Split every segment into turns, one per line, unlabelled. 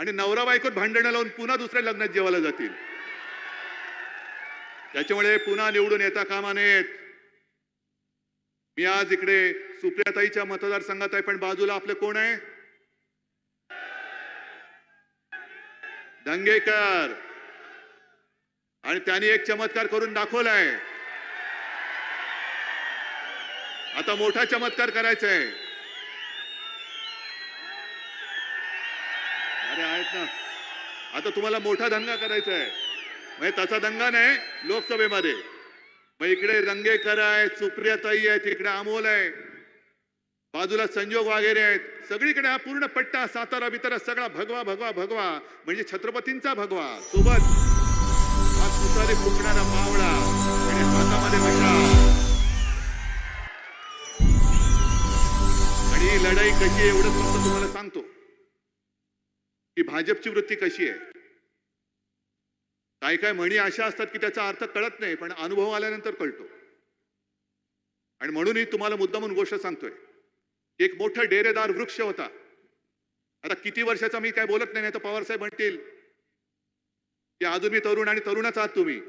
आणि नवरा बायकोत भांडणं लावून पुन्हा दुसऱ्या लग्नात जेवायला जातील. त्याच्यामुळे पुन्हा निवडून येता कामा नयेत. मी आज इकडे सुप्रियाताईच्या मतदारसंघात आहे पण बाजूला आपले कोण आहे? दंगेकर. आणि त्यांनी एक चमत्कार करून दाखवलाय. आता मोठा चमत्कार करायचा आहे अरे आहेत ना. आता तुम्हाला मोठा दंगा करायचा आहे. म्हणजे तसा दंगा नाही लोकसभेमध्ये. मग इकडे रंगेकर आहेत सुप्रियाताई आहेत इकडे अमोल आहे. बाजूला संजोग वगैरे आहेत. सगळीकडे हा पूर्ण पट्टा सातारा बितारा सगळा भगवा भगवा भगवा. म्हणजे छत्रपतींचा भगवा. सोबत हा तुतारी फुकणारा मावळा. आणि हातामध्ये आणि ही लढाई कशी एवढं एवढंच फक्त तुम्हाला सांगतो. की भाजपची वृत्ती कशी आहे? काय काय म्हणी अशा असतात की त्याचा अर्थ कळत नाही पण अनुभव आल्यानंतर कळतो. आणि म्हणूनही तुम्हाला मुद्दामून गोष्ट सांगतोय. एक मोठा डेरेदार वृक्ष होता. आता किती वर्षाचा मी काय बोलत नाही तर पवारसाहेब म्हणतील की अजून मी तरुण आणि तरुणच आहात तुम्ही.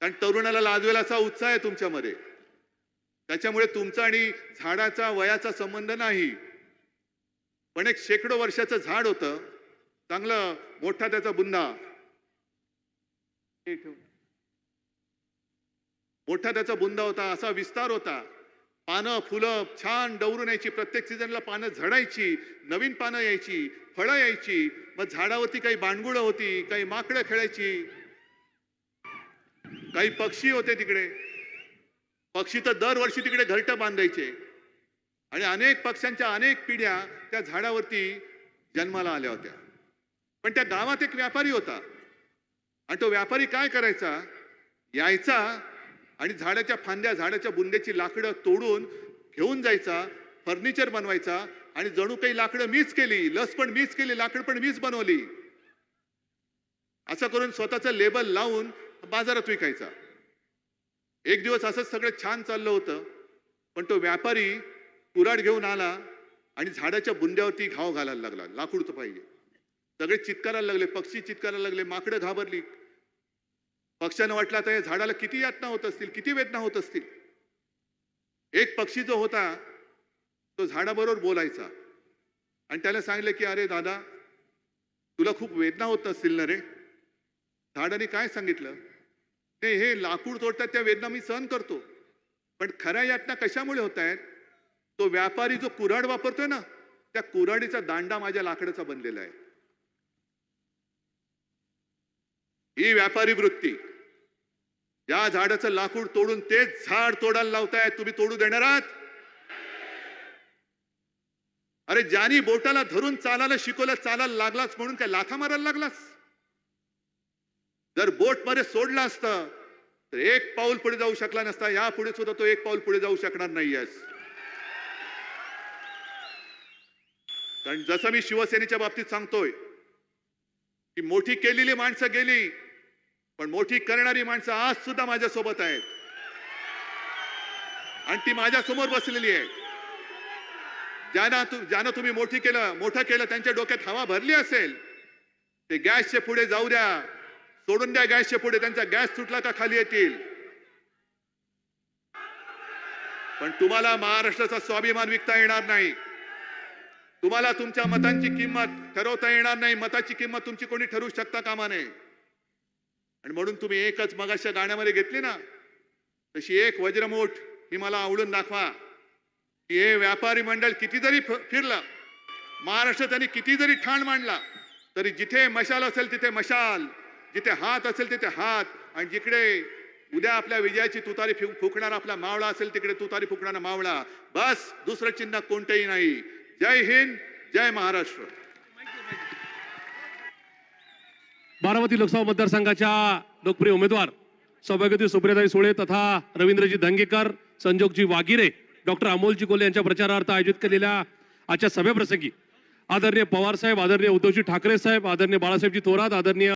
कारण तरुणाला लाजवेल असा उत्साह आहे तुमच्यामध्ये. त्याच्यामुळे तुमचा आणि झाडाचा वयाचा संबंध नाही. पण एक शेकडो वर्षाचं झाड होतं. चांगलं मोठा त्याचा बुंदा. मोठा त्याचा बुंदा होता असा विस्तार होता. पानं फुलं छान डवरून यायची प्रत्येक सीझनला पानं झडायची नवीन पानं यायची फळं यायची मग झाडावरती काही बांडगुळं होती काही माकडं खेळायची. काही पक्षी होते तिकडे. पक्षी तर दरवर्षी तिकडे घरटं बांधायचे. आणि अनेक पक्ष्यांच्या अनेक पिढ्या त्या झाडावरती जन्माला आल्या होत्या. पण त्या गावात एक व्यापारी होता. आणि तो व्यापारी काय करायचा? यायचा आणि झाडाच्या फांद्या झाडाच्या बुंद्याची लाकडं तोडून घेऊन जायचा फर्निचर बनवायचा आणि जणू काही लाकडं मीच केली लस पण मीच केली लाकड पण मीच बनवली. असं करून स्वतःचं लेबल लावून बाजारात विकायचा. एक दिवस असंच सगळं छान चाललं होतं. पण तो व्यापारी कुराड घेऊन आला आणि झाडाच्या बुंद्यावरती घाव घालायला लागला. लाकूडचं पाहिजे. सगळे चित्कारायला लागले पक्षी चित्कारायला लागले माकडं घाबरली. पक्ष्यानं वाटलं आता या झाडाला किती यातना होत असतील किती वेदना होत असतील? एक पक्षी जो होता तो झाडाबरोबर बोलायचा. आणि त्याला सांगितलं की अरे दादा तुला खूप वेदना होत असतील ना रे? झाडाने काय सांगितलं? ते हे लाकूड तोडतात त्या वेदना मी सहन करतो. पण खऱ्या यातना कशामुळे होत आहेत तो व्यापारी जो कुऱ्हाड वापरतोय ना त्या कुऱ्हाडीचा दांडा माझ्या लाकडाचा बनलेला आहे. ही व्यापारी वृत्ती ज्या झाडाचं लाकूड तोडून तेच झाड तोडायला लावताय तुम्ही तोडू देणार आहात? अरे ज्यानी बोटाला धरून चालायला शिकवलं चालायला लागलाच म्हणून काय लाथा मारायला लागलास? जर बोटमध्ये सोडलं असतं तर एक पाऊल पुढे जाऊ शकला नसता या पुढे सुद्धा तो एक पाऊल पुढे जाऊ शकणार नाहीयेस. कारण जसं मी शिवसेनेच्या बाबतीत सांगतोय की मोठी केलेली माणसं गेली पण मोठी करणारी माणसं आज सुद्धा माझ्या सोबत आहेत. आणि ती माझ्यासमोर बसलेली आहे. ज्यांना तु ज्यानं तुम्ही मोठी केलं मोठं केलं त्यांच्या डोक्यात हवा भरली असेल ते गॅसच्या पुढे जाऊ द्या. सोडून द्या गॅसच्या पुढे त्यांचा गॅस सुटला का खाली येतील. पण तुम्हाला महाराष्ट्राचा स्वाभिमान विकता येणार नाही. तुम्हाला तुमच्या मतांची किंमत ठरवता येणार नाही. मताची किंमत तुमची कोणी ठरवू शकता कामा नये. आणि म्हणून तुम्ही एकच मगाच्या गाण्यामध्ये घेतली ना तशी एक वज्रमोठ ही मला आवडून दाखवा. की हे व्यापारी मंडळ किती जरी फिरलं. महाराष्ट्र त्यांनी किती जरी ठाण मांडला. तरी जिथे मशाल असेल तिथे मशाल जिथे हात असेल तिथे हात. आणि जिकडे उद्या आपल्या विजयाची तुतारी फुकणार आपला मावळा असेल तिकडे तुतारी फुकणारा मावळा. बस दुसरं चिन्ह कोणतंही नाही. जय हिंद जय महाराष्ट्र.
बारामती लोकसभा मतदारसंघाच्या लोकप्रिय उमेदवार सौभाग्यवती सुप्रियाताई सुळे तथा रवींद्रजी धंगेकर संजोगजी वागिरे डॉक्टर अमोलजी कोले यांच्या प्रचारार्थ आयोजित केलेल्या आजच्या सभेप्रसंगी आदरणीय पवार साहेब आदरणीय उद्धवजी ठाकरे साहेब आदरणीय बाळासाहेबजी थोरात आदरणीय